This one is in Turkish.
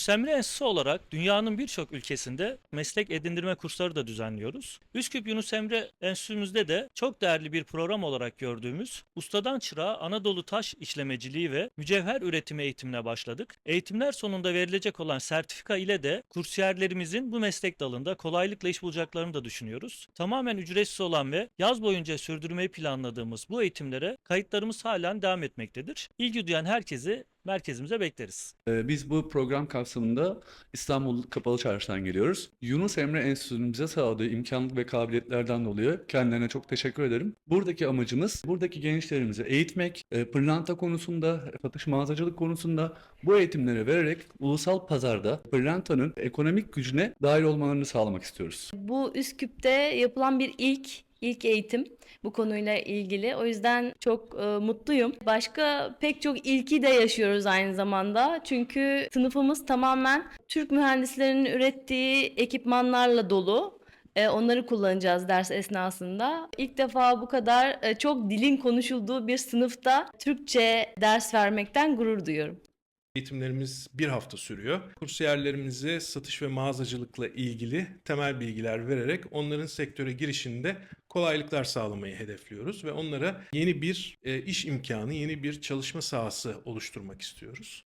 Yunus Emre Enstitüsü olarak dünyanın birçok ülkesinde meslek edindirme kursları da düzenliyoruz. Üsküp Yunus Emre Enstitümüzde de çok değerli bir program olarak gördüğümüz Ustadan Çırağa Anadolu Taş İşlemeciliği ve Mücevher Üretimi eğitimine başladık. Eğitimler sonunda verilecek olan sertifika ile de kursiyerlerimizin bu meslek dalında kolaylıkla iş bulacaklarını da düşünüyoruz. Tamamen ücretsiz olan ve yaz boyunca sürdürmeyi planladığımız bu eğitimlere kayıtlarımız halen devam etmektedir. İlgi duyan herkesi merkezimize bekleriz. Ee, Biz bu program kapsamında İstanbul Kapalı Çarşı'dan geliyoruz. Yunus Emre Enstitüsü'nün bize sağladığı imkanlık ve kabiliyetlerden dolayı kendilerine çok teşekkür ederim. Buradaki amacımız buradaki gençlerimizi eğitmek, e, pırlanta konusunda, satış mağazacılık konusunda bu eğitimleri vererek ulusal pazarda pırlantanın ekonomik gücüne dahil olmalarını sağlamak istiyoruz. Bu Üsküp'te yapılan bir ilk ilk eğitim bu konuyla ilgili. O yüzden çok e, mutluyum. Başka pek çok ilki de yaşıyoruz aynı zamanda. Çünkü sınıfımız tamamen Türk mühendislerinin ürettiği ekipmanlarla dolu. E, onları kullanacağız ders esnasında. İlk defa bu kadar e, çok dilin konuşulduğu bir sınıfta Türkçe ders vermekten gurur duyuyorum. Eğitimlerimiz bir hafta sürüyor. Kursiyerlerimize satış ve mağazacılıkla ilgili temel bilgiler vererek onların sektöre girişinde kolaylıklar sağlamayı hedefliyoruz ve onlara yeni bir e, iş imkanı, yeni bir çalışma sahası oluşturmak istiyoruz.